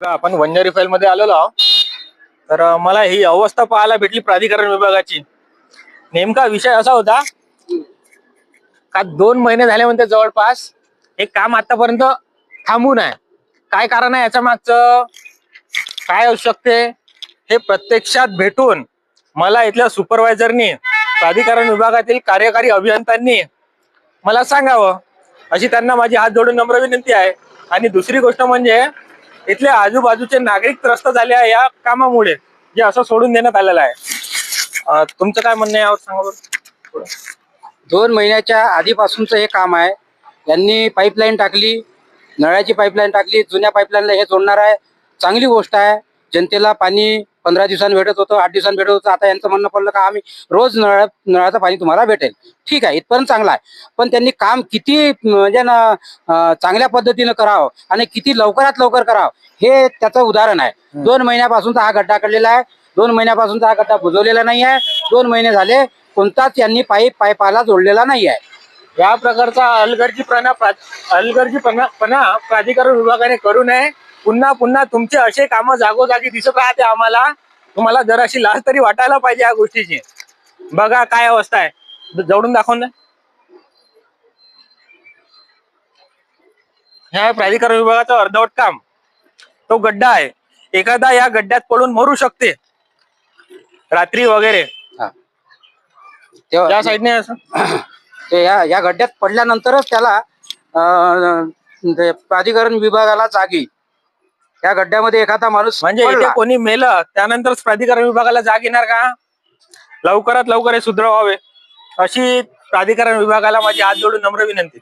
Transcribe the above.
आपण वंजारी फाईल मध्ये आलेलो आहोत. तर मला ही अवस्था पाहायला भेटली प्राधिकरण विभागाची. नेमका विषय असा होता का दोन महिने झाले म्हणते जवळपास. हे काम आतापर्यंत थांबून आहे काय कारण आहे याच्या मागचं? काय असू शकते हे प्रत्यक्षात भेटून मला इथल्या सुपरवायझरनी प्राधिकरण विभागातील कार्यकारी अभियंत्यांनी मला सांगावं. अशी त्यांना माझी हात जोडून नम्र विनंती आहे. आणि दुसरी गोष्ट म्हणजे इथले आजूबाजूचे नागरिक त्रस्त झाले आहे या कामामुळे जे असं सोडून देण्यात आलेलं आहे. तुमचं काय म्हणणं आहे यावर सांगा बरं. दोन महिन्याच्या आधीपासूनचं हे काम आहे. यांनी पाईपलाईन टाकली नळाची पाईपलाईन टाकली जुन्या पाईपलाईनला हे जोडणार आहे. चांगली गोष्ट आहे. जनतेला पाणी पंधरा दिवसांनी भेटत होतं आठ दिवसांनी भेटत होतं. आता यांचं म्हणणं पडलं का आम्ही रोज नळ नळाचं पाणी तुम्हाला भेटेल. ठीक आहे इथपर्यंत चांगलं आहे. पण त्यांनी काम किती म्हणजे ना चांगल्या पद्धतीनं करावं आणि किती लवकरात लवकर करावं हे त्याचं उदाहरण आहे. दोन महिन्यापासूनचा हा गड्डा काढलेला आहे. दोन महिन्यापासूनचा हा गड्डा बुजवलेला नाही आहे. दोन महिने झाले कोणताच यांनी पाईप पाईपाला जोडलेला नाही आहे. या प्रकारचा अलगर्जीपणा प्रा- अलगर्जीपणा प्राधिकरण विभागाने करू नये. पुन्हा पुन्हा तुमचे असे कामं जागोजागी दिसत राहते आम्हाला. तुम्हाला जराशी लाज तरी वाटायला पाहिजे या गोष्टीची. बघा काय अवस्था आहे. जवळून दाखव ना. ह्या प्राधिकरण विभागाचं अर्धवट काम. तो गड्डा आहे. एखादा या गड्ड्यात पडून मरू शकते. रात्री वगैरे. तेव्हा या साईडने असं. ते या या गड्ड्यात पडल्यानंतरच त्याला अं, ते प्राधिकरण विभागाला जागी या गड्ड्यामध्ये एखादा माणूस म्हणजे पडला. इथे कोणी मेलं त्यानंतरच प्राधिकरण विभागाला जाग येणार का? लवकरात लवकर हे सुधरवावे अशी प्राधिकरण विभागाला माझी हात जोडून नम्र विनंती.